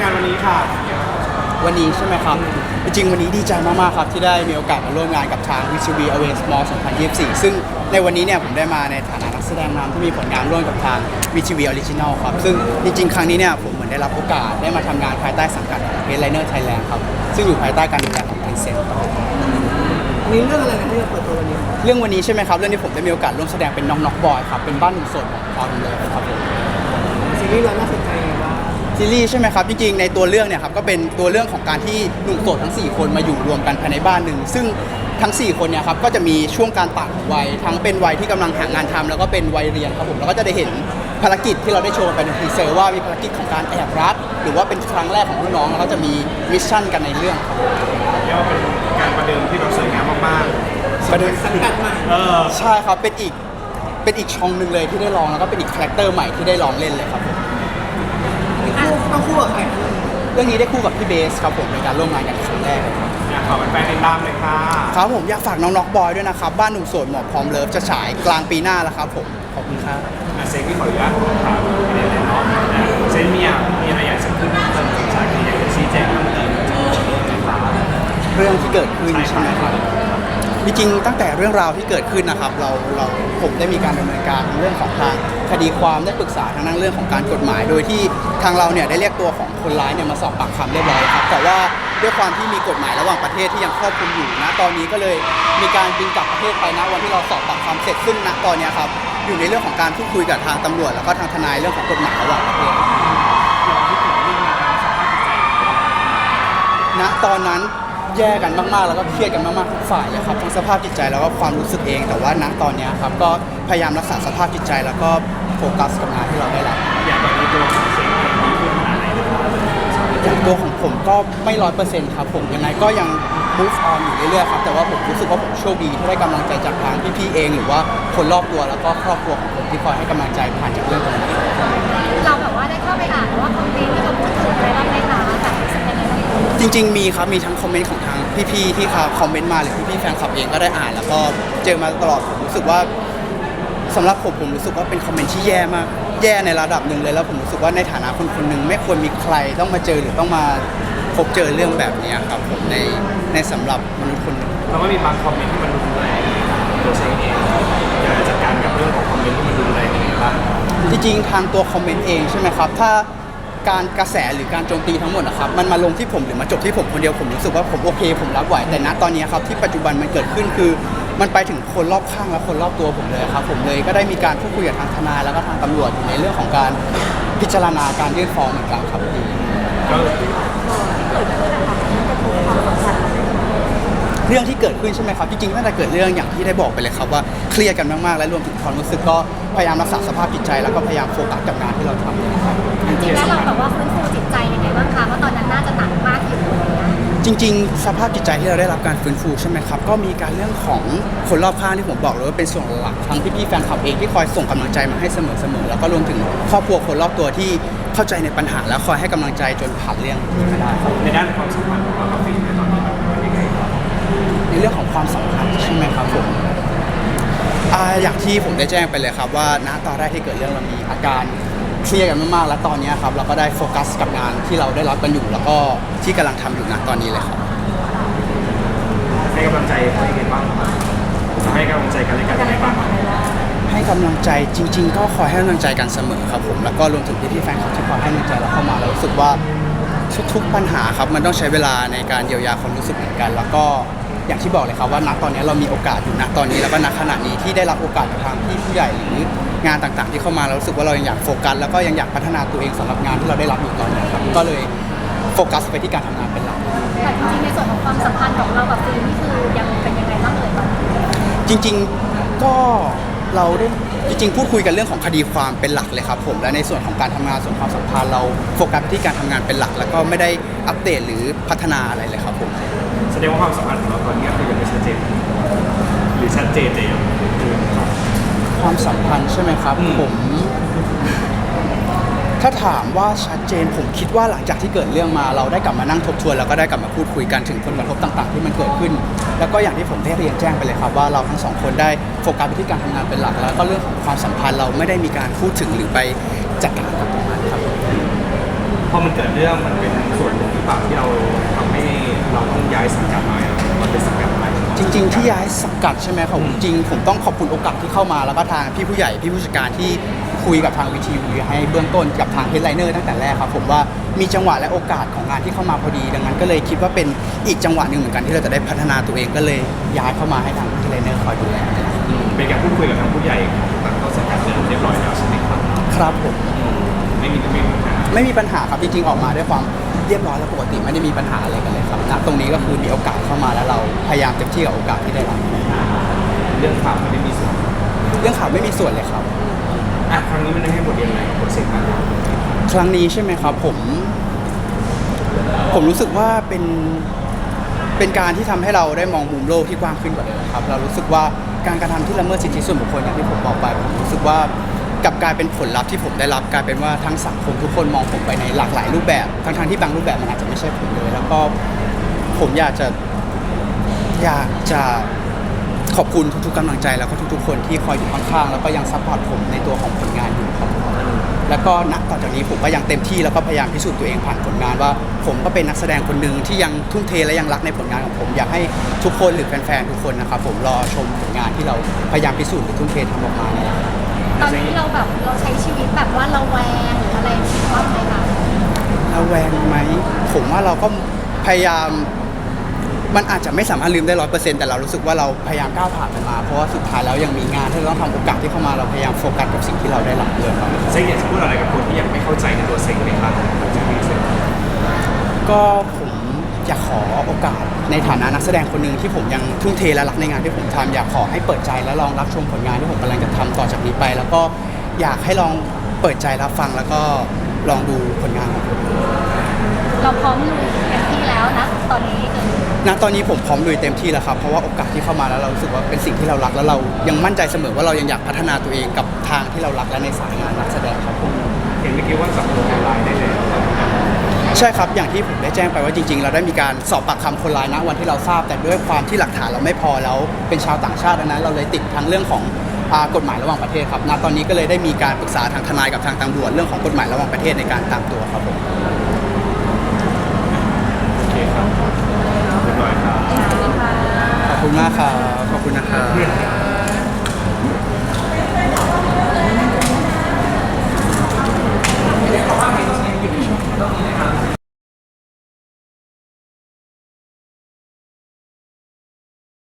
งานวันนี้ค่ะ วันนี้ใช่ไหมครับ จริงๆ วันนี้ดีใจมากๆ ครับ ที่ได้มีโอกาสมาร่วมงานกับทาง v ิช v a w a y s m a l l 2024 ซึ่งในวันนี้เนี่ยผมได้มาในฐานะนักแสดงนำที่มีผลงานร่วมกับทาง v ิช v Original ครับ ซึ่งจริงๆ ครั้งนี้เนี่ยผมเหมือนได้รับโอกาสได้มาทำงานภายใต้สังกัดของ Headliner Thailand ครับ ซึ่งอยู่ภายใต้การดูแลของ Tencent ครับมีเรื่องอะไรนะที่จะเปิดตัววันนี้ เรื่องวันนี้ใช่ไหมครับ เรื่องที่ผมได้มีโอกาสร่วมแสดงเป็นน้องน็อกบอยครับ เป็นบ้านหนุ่มโสดของพอมเลยครับผมซีรีส์เราน่าสนใจยังไงบ้าง ซีรีส์ใช่ไหมครับจริงๆในตัวเรื่องเนี่ยครับก็เป็นตัวเรื่องของการที่หนุ่มโสดทั้ง 4 คนมาอยู่รวมกันภายในบ้านหนึ่งซึ่งทั้ง 4 คนเนี่ยครับก็จะมีช่วงการต่างของวัยทั้งเป็นวัยที่กำลังหางานทำแล้วก็เป็นวัยเรียนครับผมแล้วก็จะได้เห็นภารกิจที่เราได้โชว์ไปในทีเซอร์ว่ามีภารกิจของการแอบรักหรือว่าเป็นครั้งแรกของรุ่นน้องแล้วก็จะมีมิชชั่นกันในเรื่องครับผมเรียกว่าเป็นการประเดิมที่แบบสวยงามมากประเด็นสังกัดใหม่ๆเออใช่ครับเป็นอีกเป็นอีกช่องหนึ่งเลยที่ได้ลองแล้วก็เป็นอีกคาแรคเตอร์ใหม่ที่ได้ลองเล่นเลยครับผมคู่ ต้องคู่กับใครเรื่องนี้ได้คู่กับพี่เบสครับผมในการร่วมงานกันครั้งแรกอยากขอเป็นแฟนติดตามเลยค่ะครับผมอยากฝากน้องน็อกบอยด้วยนะครับ บ้านหนุ่มโสดหมอพร้อมเลิฟจะฉายกลางปีหน้าแล้วครับผมขอบคุณครับอะเซ็งที่ขออนุญาตถามประเด็นเลยเนาะนะเซนมีอะมีอะไรอยากจะขึ้นเพิ่มเติมจากฉากนี้อยากจะชี้แจงเพิ่มเติมจากเรื่องไฟฟ้าเรื่องที่เกิดขึ้นใช่ไหมครับ จริงๆตั้งแต่เรื่องราวที่เกิดขึ้นนะครับเราเราผมได้มีการดำเนินการเรื่องของทางคดีความได้ปรึกษาทางด้านเรื่องของการกฎหมาย โดยที่ทางเราเนี่ยได้เรียกตัวของคนร้ายเนี่ยมาสอบปากคำเรียบร้อยครับแต่ว่าด้วยความที่มีกฎหมายระหว่างประเทศที่ยังครอบคลุมอยู่นะตอนนี้ก็เลยมีการบินกลับประเทศไปนะวันที่เราสอบปากคำเสร็จซึ่งณตอนเนี้ยครับอยู่ในเรื่องของการพูดคุยกับทางตำรวจ แล้วก็ทางทนายเรื่องของกฎหมายระหว่างประเทศ ณตอนนั้น แย่กันมากๆ แล้วก็เครียดกันมากๆทุกฝ่ายเลยครับทั้งสภาพจิตใจแล้วก็ความรู้สึกเอง แต่ว่าณตอนเนี้ยครับก็พยายามรักษาสภาพจิตใจแล้วก็โฟกัสกับงานที่เราได้รับ อยากตอนนี้ตัวของเซ็งเองดีขึ้นขนาดไหนเลยครับอย่างตัวของผมก็ไม่ร้อยเปอร์เซ็นต์ครับผมยังไงก็ยัง move on อยู่เรื่อยๆครับแต่ว่าผมรู้สึกว่าผมโชคดีที่ได้กำลังใจจากทางพี่ๆเอง หรือว่าคนรอบตัวแล้วก็ครอบครัวของผมที่คอยให้กำลังใจผ่านจากเรื่องตรงนี้ เราแบบว่าได้เข้าไปอ่านว่าคอมเมนต์ที่เขาพูดถึงอะไรบ้างไหม จริง ๆ มีครับ มีทั้งคอมเมนต์ของทางพี่ๆที่เขาคอมเมนต์มาหรือพี่ๆแฟนคลับเองก็ได้อ่านแล้วก็เจอมาตลอดผมรู้สึกว่าสำหรับผมผมรู้สึกว่าเป็นคอมเมนต์ที่แย่มาก แย่ในระดับหนึ่งเลยแล้วผมรู้สึกว่าในฐานะคนคนหนึ่งไม่ควรมีใครต้องมาเจอหรือต้องมาพบเจอเรื่องแบบนี้ครับผมในในสำหรับมนุษย์คนหนึ่งแล้วก็มีบางคอมเมนต์ที่มันรุนแรงตัวเซ็งเองอยากจะจัดการกับเรื่องของคอมเมนต์ที่มันรุนแรงยังไงบ้างจริงๆทางตัวคอมเมนต์เองใช่ไหมครับถ้า การกระแสหรือการโจมตีทั้งหมดนะครับมันมาลงที่ผมหรือมาจบที่ผมคนเดียวผมรู้สึกว่าผมโอเค ผมรับไหวแต่ณตอนนี้ครับที่ปัจจุบันมันเกิดขึ้นคือ มันไปถึงคนรอบข้างและคนรอบตัวผมเลยครับผมเลยก็ได้มีการพูดคุยกับทางทนายแล้วก็ทางตำรวจอยู่ในเรื่องของการพิจารณาการยื่นฟ้องเหมือนกันครับก็ เรื่องที่เกิดขึ้นใช่ไหมครับ จริงๆตั้งแต่เกิดเรื่องอย่างที่ได้บอกไปเลยครับว่าเครียดกันมากๆ และรวมถึงความรู้สึกก็พยายามรักษาสภาพจิตใจ แล้วก็พยายามโฟกัสกับงานที่เราทำนะครับจริงๆแล้วเราแบบว่าฟื้นฟูจิตใจยังไงบ้างคะเพราะตอนนั้นน่าจะหนักมากอยู่อะไรเงี้ยจริง ๆ สภาพจิตใจที่เราได้รับการฟื้นฟูใช่ไหมครับ ก็มีการเรื่องของคนรอบข้างที่ผมบอกเลยว่าเป็นส่วนหลักทั้งพี่ๆแฟนคลับเองที่คอยส่งกำลังใจมาให้เสมอๆแล้วก็รวมถึงครอบครัวคนรอบตัวที่เข้าใจในปัญหา และคอยให้กำลังใจจนผ่านเรื่องนี้มาได้ครับในด้านความสัมพันธ์ของเรากับฟิล์มในตอนนี้ ในเรื่องของความสัมพันธ์ใช่ไหมครับผมอ่าอย่างที่ผมได้แจ้งไปเลยครับว่าณตอนแรกที่เกิดเรื่องเรามีอาการเครียดกันมากๆและตอนนี้ครับเราก็ได้โฟกัสกับงานที่เราได้รับกันอยู่ แล้วก็ที่กำลังทำอยู่ณตอนนี้เลยครับให้กำลังใจเขายังไงบ้างครับให้กำลังใจกันและกันยังไงบ้างครับให้กำลังใจจริง ๆ ก็คอยให้กำลังใจกันเสมอครับผมแล้วก็รวมถึงพี่ๆแฟนคลับที่คอยให้กำลังใจเราเข้ามาเรารู้สึกว่าทุกๆปัญหาครับมันต้องใช้เวลาในการเยียวยาความรู้สึกเหมือนกัน แล้วก็ อย่างที่บอกเลยครับว่าณตอนนี้เรามีโอกาสอยู่ณตอนนี้แล้วก็ณขณะนี้ที่ได้รับโอกาสจากทางพี่ผู้ใหญ่หรืองานต่างๆ ที่เข้ามาเรารู้สึกว่าเรายังอยากโฟกัสแล้วก็ยังอยากพัฒนาตัวเองสำหรับงานที่เราได้รับอยู่ตอนนี้ครับก็เลยโฟกัสไปที่การทำงานเป็นหลัก แต่จริงๆในส่วนของความสัมพันธ์ของเรากับฟิล์มนี่คือยังเป็นยังไงบ้างเอ่ยตอนนี้จริงๆก็เราได้จริงๆ พูดคุยกันเรื่องของคดีความเป็นหลักเลยครับผมและในส่วนของการทำงานส่วนความสัมพันธ์เราโฟกัสที่การทำงานเป็นหลัก แล้วก็ไม่ได้อัปเดตหรือพัฒนาอะไรเลยครับผม แสดงว่าความสัมพันธ์ของเรา ตอนนี้คือยังไม่ชัดเจน หรือชัดเจนแต่ยังคือความสัมพันธ์ใช่ไหมครับอืมผม ถ้าถามว่าชัดเจนผมคิดว่าหลังจากที่เกิดเรื่องมา เราได้กลับมานั่งทบทวนแล้วก็ได้กลับมาพูดคุยกันถึงผลกระทบต่าง ๆ ที่มันเกิดขึ้น แล้วก็อย่างที่ผมได้เรียนแจ้งไปเลยครับว่าเราทั้งสองคนได้โฟกัสไปที่การทำงานเป็นหลักแล้วก็เรื่องของความสัมพันธ์เราไม่ได้มีการพูดถึงหรือไปจัดการกับตรงนั้นครับ พอมันเกิดเรื่องมันเป็นส่วนหนึ่งหรือเปล่าที่เราทำให้เราต้องย้ายสังกัดมา มันเป็นสังกัดใหม่จริง ๆ ที่ย้ายสังกัดใช่ไหมครับผมจริงผมต้องขอบคุณโอกาสที่เข้ามาแล้วก็ทางพี่ผู้ใหญ่พี่ผู้จัดการที่คุยกับทางวีทีวีให้เบื้องต้นกับทางเฮดไลเนอร์ตั้งแต่แรกครับผมว่ามีจังหวะและโอกาสของงานที่เข้ามาพอดี ดังนั้นก็เลยคิดว่าเป็นอีกจังหวะหนึ่งเหมือนกันที่เราจะได้พัฒนาตัวเองก็เลยย้ายเข้ามาให้ทางเฮดไลเนอร์คอยดูแลอืมเป็นการพูดคุยกับทางผู้ใหญ่ของทางต้นสังกัดเดิมเรียบร้อยแล้วใช่ไหมครับครับผมอืมไม่มีไม่มีปัญหา ไม่มีปัญหาครับจริงๆออกมาด้วยความเรียบร้อยและปกติไม่ได้มีปัญหาอะไรกันเลยครับณตรงนี้ก็คือมีโอกาสเข้ามาแล้วเราพยายามเต็มที่กับโอกาสที่ได้รับเรื่องข่าวไม่ได้มีส่วนเรื่องข่าวไม่มีส่วนเลยครับอะครั้งนี้มันได้ให้บทเรียนอะไรกับโปรเซสการครั้งนี้ใช่ไหมครับผม ผมรู้สึกว่าเป็นเป็นการที่ทำให้เราได้มองมุมโลกที่กว้างขึ้นกว่าเดิมครับ เรารู้สึกว่าการกระทำที่ละเมิดสิทธิส่วนบุคคลอย่างที่ผมบอกไปผมรู้สึกว่า กับกลายเป็นผลลัพธ์ที่ผมได้รับกลายเป็นว่าทั้งสังคมทุกคนมองผมไปในหลากหลายรูปแบบทั้งทที่บางรูปแบบมันอาจจะไม่ใช่ผมเลย แล้วก็ผมอยากจะอยากจะขอบคุณทุกๆกำลังใจแล้วก็ทุกๆ คนที่คอยอยู่ข้างๆแล้วก็ยังซัพพอร์ตผมในตัวของผลงานอยู่ครับแล้วก็ณต่อจากนี้ผมก็ยังเต็มที่แล้วก็พยายามพิสูจน์ตัวเองผ่านผลงานว่า ผมก็เป็นนักแสดงคนหนึ่งที่ยังทุ่มเทและยังรักในผลงานของผม อยากให้ทุกคนหรือแฟนๆทุกคนนะครับผมรอชมผลงานที่เราพยายามพิสูจน์หรือทุ่มเททำออกมาเนี่ยครับ ตอนนี้เราแบบเราใช้ชีวิตแบบว่าเราแวงหรืออะไรบ้างไหมคะระแวงไหมผมว่าเราก็พยายาม มันอาจจะไม่สามารถลืมได้ร้อยเปอร์เซ็นต์แต่เรารู้สึกว่าเราพยายามก้าวผ่านมันมา เพราะว่าสุดท้ายแล้วยังมีงานที่เราต้องทำโอกาสที่เข้ามาเราพยายามโฟกัสกับสิ่งที่เราได้รับเลยครับ เซ็งอยากจะพูดอะไรกับคนที่ยังไม่เข้าใจในตัวเซ็งไหมครับจะมีเซ็งก็ผมอยากขอโอกาส ในฐานะนักแสดงคนหนึ่งที่ผมยังทุ่มเทและรักในงานที่ผมทำอยากขอให้เปิดใจและลองรับชมผลงานที่ผมกำลังจะทำต่อจากนี้ไป แล้วก็อยากให้ลองเปิดใจรับฟังแล้วก็ลองดูผลงานของผมเราพร้อมลุยเต็มที่แล้วนะตอนนี้คือณตอนนี้ผมพร้อมลุยเต็มที่แล้วครับเพราะว่าโอกาสที่เข้ามาแล้วเรารู้สึกว่าเป็นสิ่งที่เรารักแล้วเรายังมั่นใจเสมอว่าเรายังอยากพัฒนาตัวเองกับทางที่เรารักและในสายงานนักแสดงครับผมเห็นเมื่อกี้ว่าสังคมออนไลน์ได้แล้ว ใช่ครับ อย่างที่ผมได้แจ้งไปว่าจริงๆ เราได้มีการสอบปากคำคนร้ายนะวันที่เราทราบ แต่ด้วยความที่หลักฐานเราไม่พอแล้วเป็นชาวต่างชาติดังนั้น เราเลยติดทั้งเรื่องของอ่ากฎหมายระหว่างประเทศครับณตอนนี้ก็เลยได้มีการปรึกษาทางทนายกับทางตำรวจเรื่องของกฎหมายระหว่างประเทศในการตามตัวครับผม โอเคครับเรียบร้อยครับ ขอบคุณมากครับ ขอบคุณนะครับ